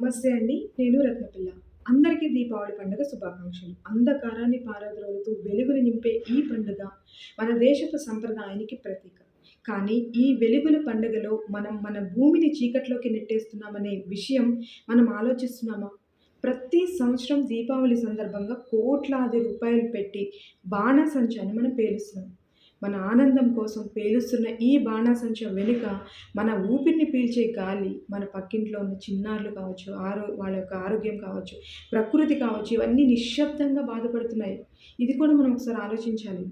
నమస్తే అండి నేను రత్నపిల్ల. అందరికీ దీపావళి పండుగ శుభాకాంక్షలు. అంధకారాన్ని పారద్రోలుతూ వెలుగులు నింపే ఈ పండుగ మన దేశపు సంప్రదాయానికి ప్రతీక. కానీ ఈ వెలుగుల పండుగలో మనం మన భూమిని చీకట్లోకి నెట్టేస్తున్నామనే విషయం మనం ఆలోచిస్తున్నామా? ప్రతి సంవత్సరం దీపావళి సందర్భంగా కోట్లాది రూపాయలు పెట్టి బాణసంచాన్ని మనం పేలుస్తున్నాం. మన ఆనందం కోసం పేలుస్తున్న ఈ బాణాసంచ వెనుక మన ఊపిరిని పీల్చే గాలి మన పక్కింట్లో ఉన్న చిన్నారులు కావచ్చు ఆరో వాళ్ళ యొక్క ఆరోగ్యం కావచ్చు ప్రకృతి కావచ్చు ఇవన్నీ నిశ్శబ్దంగా బాధపడుతున్నాయి. ఇది కూడా మనం ఒకసారి ఆలోచించాలి.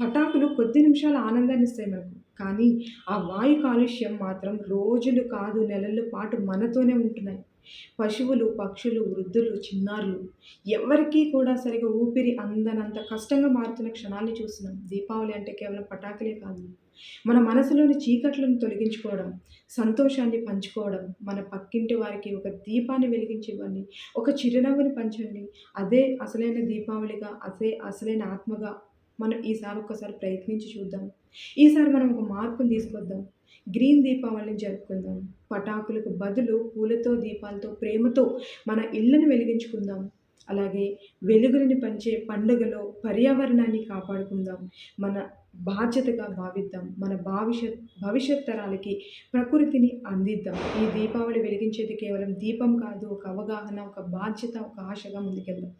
పటాకులు కొద్ది నిమిషాల ఆనందాన్ని ఇస్తాయి మనకు. కానీ ఆ వాయు కాలుష్యం మాత్రం రోజులు కాదు నెలల పాటు మనతోనే ఉంటున్నాయి. పశువులు పక్షులు వృద్ధులు చిన్నారులు ఎవరికీ కూడా సరిగా ఊపిరి అందనంత కష్టంగా మారుతున్న క్షణాన్ని చూస్తున్నాం. దీపావళి అంటే కేవలం పటాకులే కాదు. మన మనసులోని చీకట్లను తొలగించుకోవడం సంతోషాన్ని పంచుకోవడం మన పక్కింటి వారికి ఒక దీపాన్ని వెలిగించివ్వండి ఒక చిరునవ్వుని పంచండి అదే అసలైన దీపావళిగా అదే అసలైన ఆత్మగా మనం ఈసారి ఒక్కసారి ప్రయత్నించి చూద్దాం. ఈసారి మనం ఒక మార్పును తీసుకొద్దాం. గ్రీన్ దీపావళిని జరుపుకుందాం. పటాకులకు బదులు పూలతో దీపాలతో ప్రేమతో మన ఇళ్ళను వెలిగించుకుందాం. అలాగే వెలుగులని పంచే పండుగలో పర్యావరణాన్ని కాపాడుకుందాం. మన బాధ్యతగా భావిద్దాం. మన భవిష్యత్ భవిష్యత్ తరాలకి ప్రకృతిని అందిద్దాం. ఈ దీపావళి వెలిగించేది కేవలం దీపం కాదు ఒక అవగాహన ఒక బాధ్యత ఒక ఆశగా ముందుకెళ్దాం.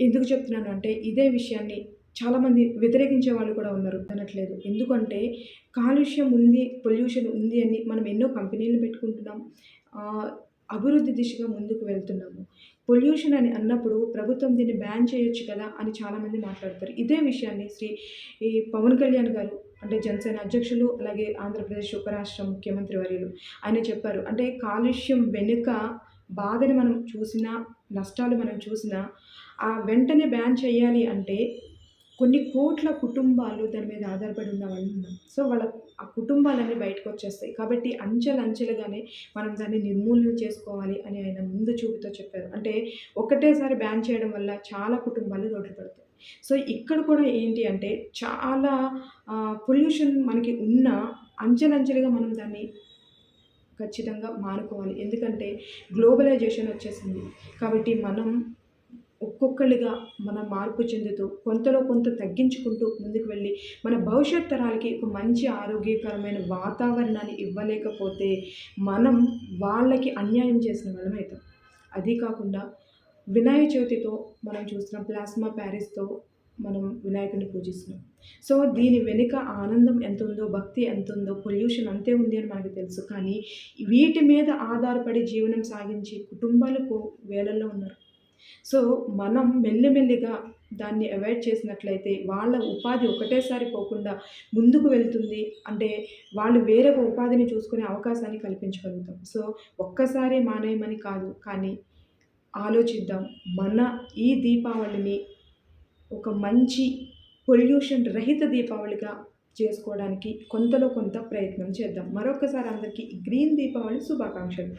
ఎందుకు చెప్తున్నాను అంటే ఇదే విషయాన్ని చాలామంది వ్యతిరేకించే వాళ్ళు కూడా ఉన్నారు. అనట్లేదు. ఎందుకంటే కాలుష్యం ఉంది పొల్యూషన్ ఉంది అని మనం ఎన్నో కంపెనీలు పెట్టుకుంటున్నాం. అభివృద్ధి దిశగా ముందుకు వెళ్తున్నాము. పొల్యూషన్ అని అన్నప్పుడు ప్రభుత్వం దీన్ని బ్యాన్ చేయొచ్చు కదా అని చాలామంది మాట్లాడతారు. ఇదే విషయాన్ని శ్రీ ఈ పవన్ కళ్యాణ్ గారు అంటే జనసేన అధ్యక్షులు అలాగే ఆంధ్రప్రదేశ్ ఉపరాష్ట్ర ముఖ్యమంత్రి వర్యులు ఆయన చెప్పారు. అంటే కాలుష్యం వెనుక బాధని మనం చూసినా నష్టాలు మనం చూసినా ఆ వెంటనే బ్యాన్ చేయాలి అంటే కొన్ని కోట్ల కుటుంబాలు దాని మీద ఆధారపడి ఉన్నవాళ్ళు సో వాళ్ళ ఆ కుటుంబాలన్నీ బయటకు వచ్చేస్తాయి. కాబట్టి అంచెలంచెలుగానే మనం దాన్ని నిర్మూలన చేసుకోవాలి అని ఆయన ముందు చూపుతో చెప్పారు. అంటే ఒకటేసారి బ్యాన్ చేయడం వల్ల చాలా కుటుంబాలు రోడ్లు పడతాయి సో ఇక్కడ కూడా ఏంటి అంటే చాలా పొల్యూషన్ మనకి ఉన్న అంచెలంచెలుగా మనం దాన్ని ఖచ్చితంగా మానుకోవాలి. ఎందుకంటే గ్లోబలైజేషన్ వచ్చేసింది. కాబట్టి మనం ఒక్కొక్కరిగా మన మార్పు చెందుతూ కొంతలో కొంత తగ్గించుకుంటూ ముందుకు వెళ్ళి మన భవిష్యత్ తరాలకి ఒక మంచి ఆరోగ్యకరమైన వాతావరణాన్ని ఇవ్వలేకపోతే మనం వాళ్ళకి అన్యాయం చేసిన వాళ్ళం అవుతాం. అది కాకుండా వినాయక చవితితో మనం చూస్తున్నాం ప్లాస్మా ప్యారిస్తో మనం వినాయకుడిని పూజిస్తున్నాం. సో దీని వెనుక ఆనందం ఎంత ఉందో భక్తి ఎంత ఉందో పొల్యూషన్ అంతే ఉంది అని మనకు తెలుసు. కానీ వీటి మీద ఆధారపడి జీవనం సాగించి కుటుంబాలకు వేలల్లో ఉన్నారు. సో మనం మెల్లిమెల్లిగా దాన్ని అవాయిడ్ చేసినట్లయితే వాళ్ళ ఉపాధి ఒకటేసారి పోకుండా ముందుకు వెళ్తుంది. అంటే వాళ్ళు వేరొక ఉపాధిని చూసుకునే అవకాశాన్ని కల్పించగలుగుతాం. సో ఒక్కసారి మానేయమని కాదు. కానీ ఆలోచిద్దాం. మన ఈ దీపావళిని ఒక మంచి పొల్యూషన్ రహిత దీపావళిగా చేసుకోవడానికి కొంతలో కొంత ప్రయత్నం చేద్దాం. మరొకసారి అందరికీ గ్రీన్ దీపావళి శుభాకాంక్షలు.